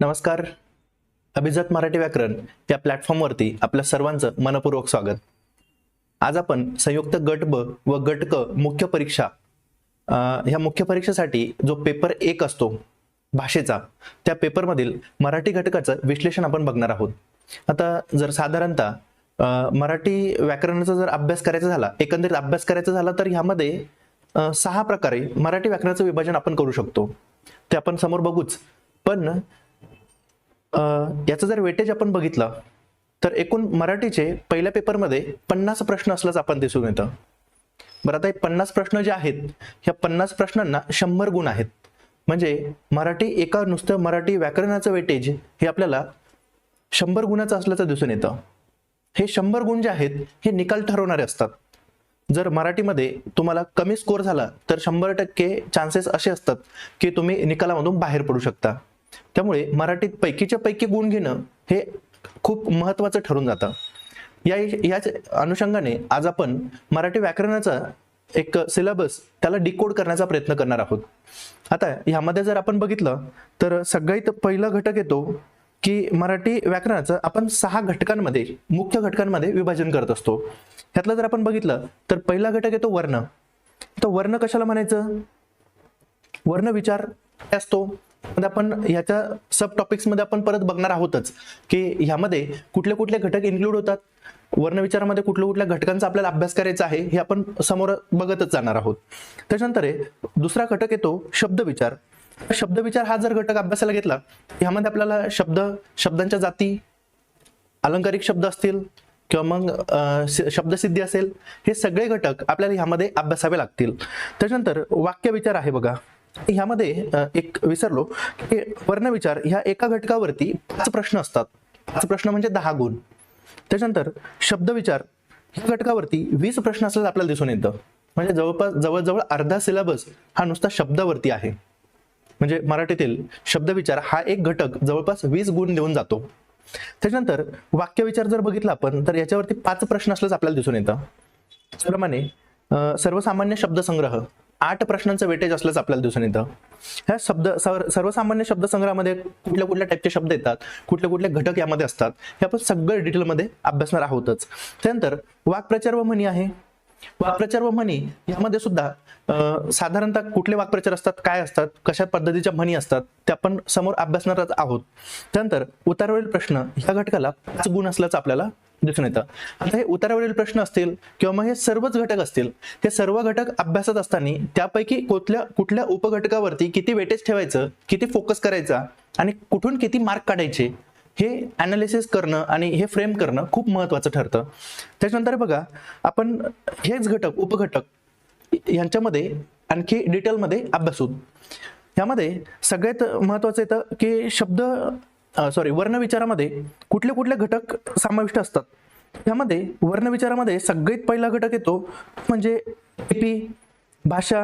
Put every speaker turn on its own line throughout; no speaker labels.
नमस्कार. अभिजात मराठी व्याकरण या प्लॅटफॉर्मवरती आपल्या सर्वांचं मनपूर्वक स्वागत. आज आपण संयुक्त गट ब व गट क मुख्य परीक्षा ह्या मुख्य परीक्षेसाठी जो पेपर एक असतो भाषेचा त्या पेपरमधील मराठी घटकाचं विश्लेषण आपण बघणार आहोत. आता जर साधारणतः मराठी व्याकरणाचा जर अभ्यास करायचा झाला एकंदरीत अभ्यास करायचा झाला तर ह्यामध्ये सहा प्रकारे मराठी व्याकरणाचं विभाजन आपण करू शकतो. ते आपण समोर बघूच. पण याचं जर वेटेज आपण बघितलं तर एकूण मराठीचे पहिल्या पेपरमध्ये पन्नास प्रश्न असल्याचं आपण दिसून येतं. बरं आता हे पन्नास प्रश्न जे आहेत ह्या पन्नास प्रश्नांना शंभर गुण आहेत. म्हणजे मराठी एका नुसतं मराठी व्याकरणाचं वेटेज हे आपल्याला शंभर गुणाचं असल्याचं दिसून येतं. हे शंभर गुण जे आहेत हे निकाल ठरवणारे असतात. जर मराठीमध्ये तुम्हाला कमी स्कोर झाला तर शंभर टक्के चान्सेस असे असतात की तुम्ही निकालामधून बाहेर पडू शकता. त्यामुळे मराठीत पैकीच्या पैकी गुण घेणं हे खूप महत्त्वाचं ठरून जातं. या याच अनुषंगाने आज आपण मराठी व्याकरणाचा एक सिलेबस त्याला डिकोड करण्याचा प्रयत्न करणार आहोत. आता ह्यामध्ये जर आपण बघितलं तर सगळ्यात पहिला घटक येतो की मराठी व्याकरणाचं आपण सहा घटकांमध्ये मुख्य घटकांमध्ये विभाजन करत असतो. ह्यातलं जर आपण बघितलं तर पहिला घटक येतो वर्ण. तर वर्ण कशाला म्हणायचं? वर्ण विचार असतो. मध्ये आपण ह्याच्या सब टॉपिक्समध्ये आपण परत बघणार आहोतच की ह्यामध्ये कुठले कुठले घटक इन्क्लूड होतात. वर्णविचारामध्ये कुठल्या कुठल्या घटकांचा आपल्याला अभ्यास करायचा आहे हे आपण समोर बघतच जाणार आहोत. त्याच्यानंतर आहे, दुसरा घटक येतो शब्द विचार. शब्द विचार हा जर घटक अभ्यासाला घेतला ह्यामध्ये आपल्याला शब्द शब्दांच्या जाती अलंकारिक शब्द असतील किंवा मग शब्दसिद्धी असेल हे सगळे घटक आपल्याला ह्यामध्ये अभ्यासावे लागतील. त्याच्यानंतर वाक्य विचार आहे बघा. ह्यामध्ये एक विसरलो की वर्णविचार ह्या एका घटकावरती पाच प्रश्न असतात. पाच प्रश्न म्हणजे दहा गुण. त्याच्यानंतर शब्दविचार ह्या घटकावरती वीस प्रश्न असल्याचं आपल्याला दिसून येतं. म्हणजे जवळपास जवळजवळ अर्धा सिलेबस हा नुसता शब्दावरती आहे. म्हणजे मराठीतील शब्दविचार हा एक घटक जवळपास वीस गुण देऊन जातो. त्याच्यानंतर वाक्यविचार जर बघितला आपण तर याच्यावरती पाच प्रश्न असल्याचं आपल्याला दिसून येतं. त्याप्रमाणे सर्वसामान्य शब्दसंग्रह आठ प्रश्नांचं वेटेज असल्याचं आपल्याला दिसून येतं. ह्या शब्द सर्वसामान्य शब्दसंग्रहामध्ये कुठल्या कुठल्या टाईपचे शब्द येतात कुठले कुठले घटक यामध्ये असतात हे आपण सगळं डिटेलमध्ये अभ्यासणार आहोतच. त्यानंतर वाक्प्रचार व म्हणी आहे. वाक्प्रचार व म्हणी यामध्ये सुद्धा साधारणतः कुठले वाक्प्रचार असतात काय असतात कशा पद्धतीच्या म्हणी असतात ते आपण समोर अभ्यासणारच आहोत. त्यानंतर उतारवरील प्रश्न ह्या घटकाला पाच गुण असल्याचं आपल्याला दिसून येतं. आता हे उतारावरील प्रश्न असतील किंवा मग हे सर्वच घटक असतील हे सर्व घटक अभ्यासत असताना त्यापैकी कुठल्या कुठल्या उपघटकावरती किती वेटेज ठेवायचं किती फोकस करायचा आणि कुठून किती मार्क काढायचे हे अनालिसिस करणं आणि हे फ्रेम करणं खूप महत्वाचं ठरतं. त्याच्यानंतर बघा आपण हेच घटक उपघटक यांच्यामध्ये आणखी डिटेलमध्ये अभ्यासू यामध्ये सगळ्यात महत्वाचं येतं की शब्द सॉरी वर्णविचारामध्ये कुठले कुठले घटक समाविष्ट असतात? त्यामध्ये वर्णविचारामध्ये सगळ्यात पहिला घटक येतो म्हणजे लिपी भाषा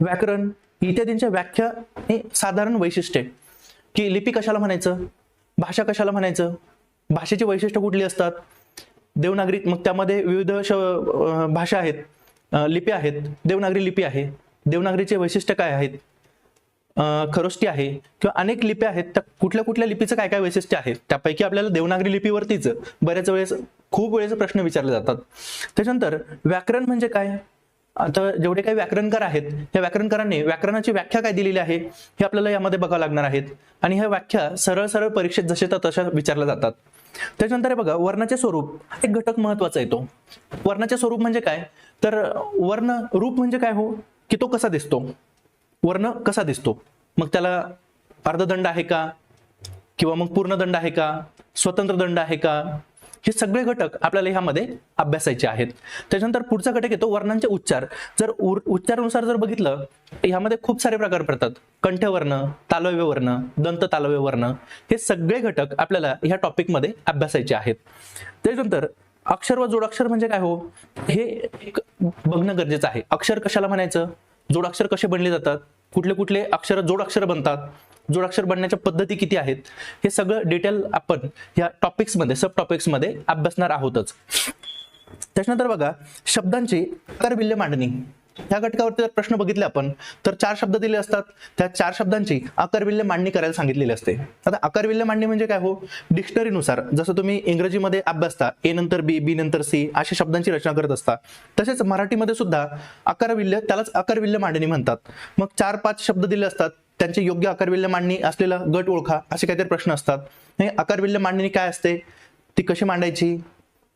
व्याकरण इत्यादींच्या व्याख्या आणि साधारण वैशिष्ट्ये. की लिपी कशाला म्हणायचं? भाषा कशाला म्हणायचं? भाषेची वैशिष्ट्य कुठली असतात? देवनागरी मग त्यामध्ये विविध श भाषा आहेत. लिपी आहेत. देवनागरी लिपी आहे. देवनागरीचे वैशिष्ट्य काय आहेत? खरोष्टी आहे किंवा अनेक लिप्या आहेत त्या कुठल्या कुठल्या लिपीचं काय काय वैशिष्ट्य आहेत त्यापैकी आपल्याला देवनागरी लिपीवरतीच बऱ्याच वेळेस खूप वेळेस प्रश्न विचारले जातात. त्याच्यानंतर व्याकरण म्हणजे काय? आता जेवढे काही व्याकरणकार आहेत या व्याकरणकारांनी व्याकरणाची व्याख्या काय दिलेली आहे हे आपल्याला यामध्ये बघावं लागणार आहेत. आणि ह्या व्याख्या सरळ सरळ परीक्षेत जसे तर तशा विचारल्या जातात. त्याच्यानंतर हे बघा वर्णाचे स्वरूप हा एक घटक महत्त्वाचा येतो. वर्णाचे स्वरूप म्हणजे काय? तर वर्ण रूप म्हणजे काय हो? की तो कसा दिसतो? वर्ण कसा दिसतो? मग त्याला अर्धदंड आहे का? किंवा मग पूर्ण दंड आहे का? स्वतंत्र दंड आहे का? हे सगळे घटक आपल्याला ह्यामध्ये अभ्यासायचे आहेत. त्याच्यानंतर पुढचा घटक येतो वर्णांचे उच्चार. जर उर- उच्चारानुसार जर बघितलं तर ह्यामध्ये खूप सारे प्रकार पडतात. कंठवर्ण तालव्य वर्ण दंत तालव्य वर्ण हे सगळे घटक आपल्याला ह्या टॉपिकमध्ये अभ्यासायचे आहेत. त्याच्यानंतर अक्षर व जोडाक्षर म्हणजे काय हो? हे एक बघणं गरजेचं आहे. अक्षर कशाला म्हणायचं? जोडाक्षर कसे बनले जातात? कुठले कुठले अक्षर जोडाक्षर बनतात. जोडाक्षर बनण्याच्या पद्धती किती आहेत? हे सगळं डिटेल आपण या टॉपिक्समध्ये सब टॉपिक्समध्ये अभ्यासणार आहोतच. त्याच्यानंतर बघा शब्दांची आकारविल्य मांडणी. ह्या घटकावरती जर प्रश्न बघितले आपण तर चार शब्द दिले असतात. त्या चार शब्दांची आकारविल्य मांडणी करायला सांगितलेली असते. आता आकारविल्य मांडणी म्हणजे काय हो? डिक्शनरीनुसार जसं तुम्ही इंग्रजीमध्ये अभ्यासता ए नंतर बी बी नंतर सी अशा शब्दांची रचना करत असता. तसेच मराठीमध्ये सुद्धा आकारविल्य त्यालाच आकारविल्य मांडणी म्हणतात. मग चार पाच शब्द दिले असतात. त्यांचे योग्य आकारविल्य मांडणी असलेला गट ओळखा असे काहीतरी प्रश्न असतात. हे आकारविल्य मांडणी काय असते? ती कशी मांडायची?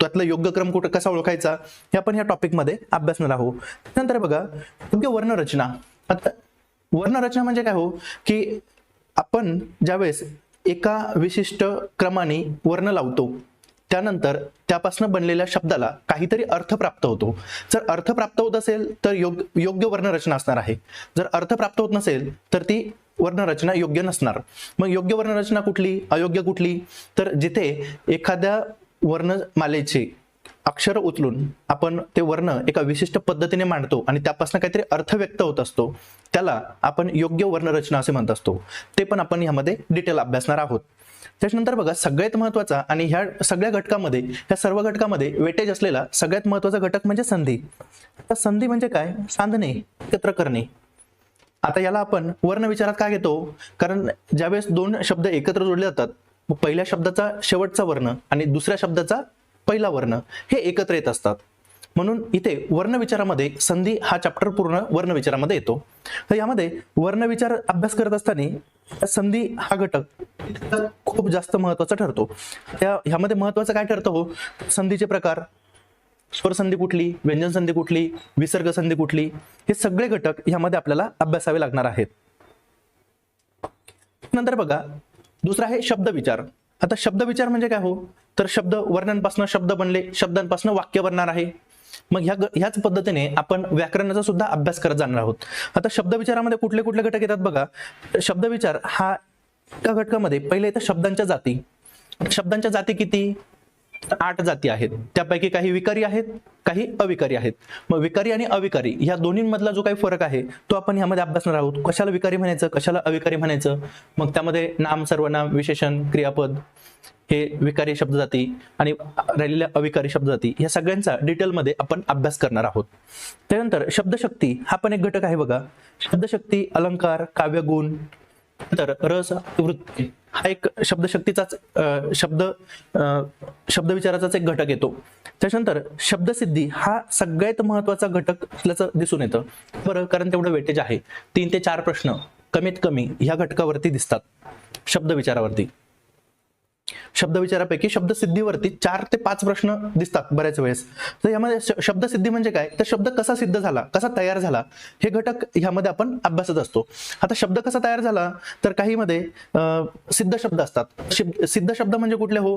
त्यातला योग्य क्रम कुठं कसा ओळखायचा हे आपण या टॉपिकमध्ये अभ्यासणार आहोत. नंतर बघा योग्य वर्णरचना. आता वर्णरचना म्हणजे काय हो? की आपण ज्यावेळेस एका विशिष्ट क्रमाने वर्ण लावतो त्यानंतर त्यापासून बनलेल्या शब्दाला काहीतरी अर्थ प्राप्त होतो. जर अर्थ प्राप्त होत असेल तर योग योग्य वर्णरचना असणार आहे. जर अर्थ प्राप्त होत नसेल तर ती वर्णरचना योग्य नसणार. मग योग्य वर्णरचना कुठली? अयोग्य कुठली? तर जिथे एखाद्या वर्णमालेचे अक्षर उचलून आपण ते वर्ण एका विशिष्ट पद्धतीने मांडतो आणि त्यापासून काहीतरी अर्थ व्यक्त होत असतो त्याला आपण योग्य वर्णरचना असे म्हणत असतो. ते पण आपण यामध्ये डिटेल अभ्यासणार आहोत. त्याच्यानंतर बघा सगळ्यात महत्त्वाचा आणि ह्या सगळ्या घटकामध्ये ह्या सर्व घटकामध्ये वेटेज असलेला सगळ्यात महत्त्वाचा घटक म्हणजे संधी. तर संधी म्हणजे काय? सांधणे एकत्र करणे. आता याला आपण वर्ण विचारात का घेतो? कारण ज्यावेळेस दोन शब्द एकत्र जोडले जातात मग पहिल्या शब्दाचा शेवटचा वर्ण आणि दुसऱ्या शब्दाचा पहिला वर्ण हे एकत्र येत असतात. म्हणून इथे वर्ण विचारामध्ये संधी हा चॅप्टर पूर्ण वर्ण विचारामध्ये येतो. तर यामध्ये वर्ण विचार अभ्यास करत असताना संधी हा घटक खूप जास्त महत्त्वाचा ठरतो. त्या ह्यामध्ये महत्वाचं काय ठरतं हो? संधीचे प्रकार स्वर संधी कुठली व्यंजन संधी कुठली विसर्ग संधी कुठली हे सगळे घटक ह्यामध्ये आपल्याला अभ्यासावे लागणार आहेत. नंतर बघा दुसरा आहे शब्द विचार. आता शब्द विचार म्हणजे काय हो? तर शब्द वर्णांपासून शब्द बनले शब्दांपासून वाक्य बनणार आहे. मग ह्या ग- ह्याच पद्धतीने आपण व्याकरणाचा सुद्धा अभ्यास करत जाणार आहोत. आता शब्द विचारामध्ये कुठले कुठले घटक येतात बघा. शब्द विचार हा एका घटकामध्ये पहिले येतं शब्दांच्या जाती. शब्दांच्या जाती किती? आठ जाती आहेत. त्यापैकी काही विकारी आहेत काही अविकारी आहेत. मग विकारी आणि अविकारी ह्या दोन्हींमधला जो काही फरक आहे तो आपण ह्यामध्ये अभ्यासणार आहोत. कशाला विकारी म्हणायचं कशाला अविकारी म्हणायचं? मग त्यामध्ये नाम सर्वनाम विशेषण क्रियापद हे विकारी शब्द जाती आणि राहिलेल्या अविकारी शब्द जाती या सगळ्यांचा डिटेलमध्ये आपण अभ्यास करणार आहोत. त्यानंतर शब्दशक्ती हा पण एक घटक आहे बघा. शब्दशक्ती अलंकार काव्यगुण तर रस वृत्ती. हा एक शब्दशक्तीचाच शब्द शब्दविचाराचाच एक घटक येतो. त्याच्यानंतर शब्दसिद्धी हा सगळ्यात महत्त्वाचा घटक असल्याचं दिसून येतं. बरं कारण तेवढं वेटेज आहे. तीन ते चार प्रश्न कमीत कमी ह्या घटकावरती दिसतात. शब्दविचारावरती. शब्दविचारापैकी शब्दसिद्धीवरती चार ते पाच प्रश्न दिसतात बऱ्याच वेळेस. तर यामध्ये शब्दसिद्धी म्हणजे काय? तर शब्द कसा सिद्ध झाला कसा तयार झाला हे घटक ह्यामध्ये आपण अभ्यासत असतो. आता शब्द कसा तयार झाला? तर काहीमध्ये सिद्ध शब्द असतात. सिद्ध शब्द म्हणजे कुठले हो?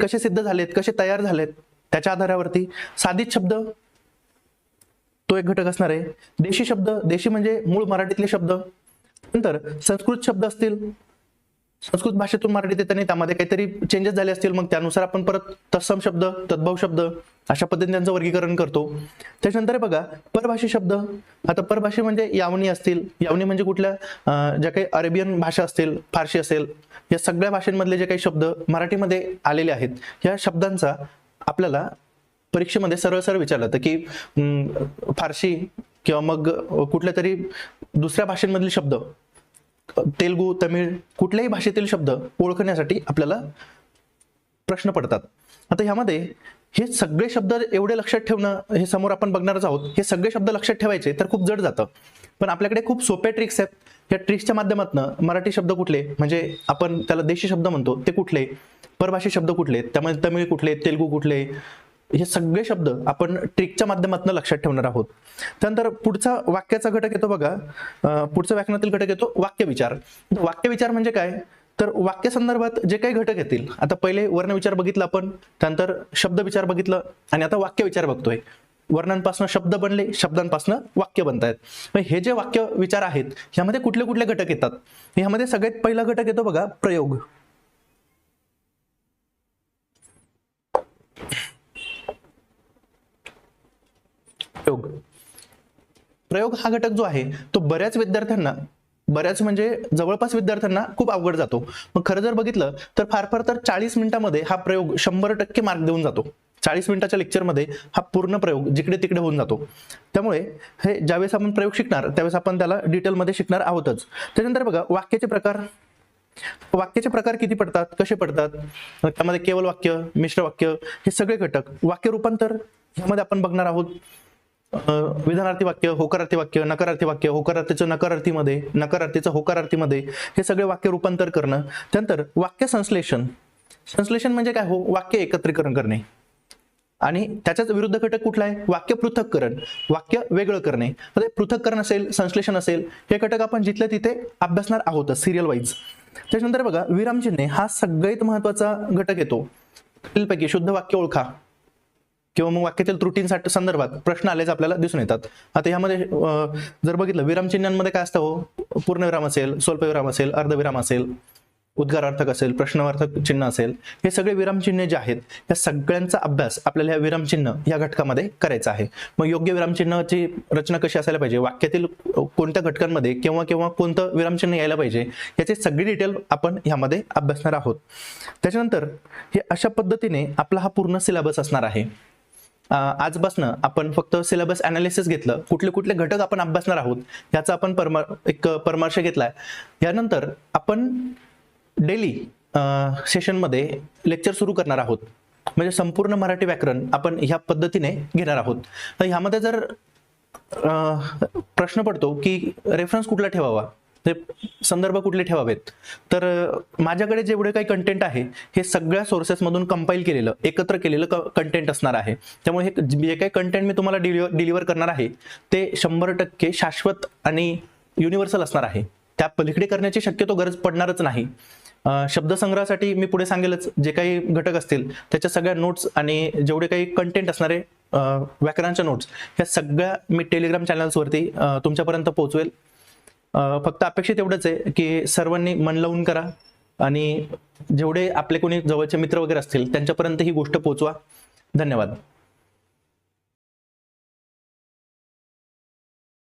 कसे सिद्ध झालेत कसे तयार झालेत? त्याच्या आधारावरती साधित शब्द तो एक घटक असणार आहे. देशी शब्द देशी म्हणजे मूळ मराठीतले शब्द. नंतर संस्कृत शब्द असतील. संस्कृत भाषेतून मराठीत येताना त्यामध्ये काहीतरी चेंजेस झाले असतील मग त्यानुसार आपण परत तत्सम शब्द तद्भव शब्द अशा पद्धतीने त्यांचं वर्गीकरण करतो. त्याच्यानंतर बघा परभाषी शब्द. आता परभाषी म्हणजे यावनी असतील. यावनी म्हणजे कुठल्या? ज्या काही अरेबियन भाषा असतील फारशी असेल या सगळ्या भाषांमधले जे काही शब्द मराठीमध्ये आलेले आहेत या शब्दांचा आपल्याला परीक्षेमध्ये सरळ सरळ विचारलं होतं की फारशी किंवा मग कुठल्या तरी दुसऱ्या भाषेमधले शब्द तेलगू तमिळ कुठल्याही भाषेतील शब्द ओळखण्यासाठी आपल्याला प्रश्न पडतात. आता ह्यामध्ये हे सगळे शब्द एवढे लक्षात ठेवणं हे समोर आपण बघणारच आहोत. हे सगळे शब्द लक्षात ठेवायचे तर खूप जड जातं. पण आपल्याकडे खूप सोप्या ट्रिक्स आहेत. या ट्रिक्सच्या माध्यमातून मराठी शब्द कुठले म्हणजे आपण त्याला देशी शब्द म्हणतो ते कुठले? परभाषी शब्द कुठले? त्यामध्ये तमिळ कुठले तेलगू कुठले? हे सगळे शब्द आपण ट्रिकच्या माध्यमातून लक्षात ठेवणार आहोत. त्यानंतर पुढचा वाक्याचा घटक येतो बघा. पुढचा व्याकरणातील घटक येतो वाक्य विचार वाक्य विचार म्हणजे काय? तर वाक्य संदर्भात जे काही घटक येतील आता पहिले वर्ण विचार बघितला आपण त्यानंतर शब्द विचार बघितलं आणि आता वाक्य विचार बघतोय. वर्णांपासून शब्द बनले शब्दांपासून वाक्य बनतायत. मग हे जे वाक्य विचार आहेत ह्यामध्ये कुठले कुठले घटक येतात? ह्यामध्ये सगळ्यात पहिला घटक येतो बघा प्रयोग. प्रयोग. प्रयोग हा घटक जो आहे तो बऱ्याच विद्यार्थ्यांना बऱ्याच म्हणजे जवळपास विद्यार्थ्यांना खूप अवघड जातो. मग खरं जर बघितलं तर फार फार तर चाळीस मिनिटामध्ये हा प्रयोग शंभर टक्के मार्क देऊन जातो. चाळीस मिनिटाच्या लेक्चरमध्ये हा पूर्ण प्रयोग जिकडे तिकडे होऊन जातो. त्यामुळे हे ज्यावेळेस आपण प्रयोग शिकणार त्यावेळेस आपण त्याला डिटेलमध्ये शिकणार आहोतच. त्याच्यानंतर बघा वाक्याचे प्रकार. वाक्याचे प्रकार किती पडतात कसे पडतात? त्यामध्ये केवळ वाक्य मिश्र वाक्य हे सगळे घटक वाक्य रूपांतर ह्यामध्ये आपण बघणार आहोत. विधानार्थी वाक्य होकारार्थी वाक्य नकारार्थी वाक्य होकारार्थीचं नकारार्थीमध्ये नकारार्थीचं होकारार्थीमध्ये हे सगळे वाक्य रूपांतर करणं. त्यानंतर वाक्य संश्लेषण. संश्लेषण म्हणजे काय हो? वाक्य एकत्रीकरण करणे. आणि त्याच्याच विरुद्ध घटक कुठला आहे? वाक्य पृथक्करण. वाक्य वेगळं करणे. म्हणजे पृथक्करण असेल संश्लेषण असेल हे घटक आपण जिथल्या तिथे अभ्यासणार आहोतच सिरियल वाईज त्याच्यानंतर बघा विरामचिन्हे हा सगळ्यात महत्त्वाचा घटक येतो. पैकी शुद्ध वाक्य ओळखा. किंवा मग वाक्यातील त्रुटींसाठी संदर्भात प्रश्न आलेच आपल्याला दिसून येतात. आता यामध्ये जर बघितलं विरामचिन्हांमध्ये काय असतं हो? पूर्णविराम असेल स्वल्पविराम असेल अर्धविराम असेल उद्गारार्थक असेल प्रश्नवार्थक चिन्ह असेल हे सगळे विरामचिन्हे जे आहेत या सगळ्यांचा अभ्यास आपल्याला या विरामचिन्ह या घटकामध्ये करायचा आहे. मग योग्य विरामचिन्हाची रचना कशी असायला पाहिजे? वाक्यातील कोणत्या घटकांमध्ये किंवा केव्हा कोणतं विरामचिन्ह यायला पाहिजे याची सगळी डिटेल आपण ह्यामध्ये अभ्यासणार आहोत. त्याच्यानंतर हे अशा पद्धतीने आपला हा पूर्ण सिलेबस असणार आहे. आजपासनं आपण फक्त सिलेबस अनालिसिस घेतलं. कुठले कुठले घटक आपण अभ्यासणार आहोत याचा आपण परमा एक परामर्श घेतलाय. यानंतर आपण डेली सेशनमध्ये लेक्चर सुरू करणार आहोत. म्हणजे संपूर्ण मराठी व्याकरण आपण ह्या पद्धतीने घेणार आहोत. तर ह्यामध्ये जर प्रश्न पडतो की रेफरन्स कुठला ठेवावा? ते संदर्भ कुठले ठेवावेत? तर माझ्याकडे जेवढे काही कंटेंट आहे हे सगळ्या सोर्सेसमधून कंपाईल केलेलं एकत्र केलेलं क कंटेंट असणार आहे. त्यामुळे हे जे काही कंटेंट मी तुम्हाला डिलिव्हर डिलिव्हर करणार आहे ते शंभर टक्के शाश्वत आणि युनिव्हर्सल असणार आहे. त्या पलीकडे करण्याची शक्यतो गरज पडणारच नाही. शब्दसंग्रहासाठी मी पुढे सांगेलच जे काही घटक असतील त्याच्या सगळ्या नोट्स आणि जेवढे काही कंटेंट असणारे अं, व्याकरणाच्या नोट्स ह्या सगळ्या मी टेलिग्राम चॅनल्सवरती तुमच्यापर्यंत पोहोचवेल. फक्त अपेक्षित एवढंच आहे की सर्वांनी मन लावून करा आणि जेवढे आपले कोणी जवळचे मित्र वगैरे असतील त्यांच्यापर्यंत ही गोष्ट पोहोचवा. धन्यवाद.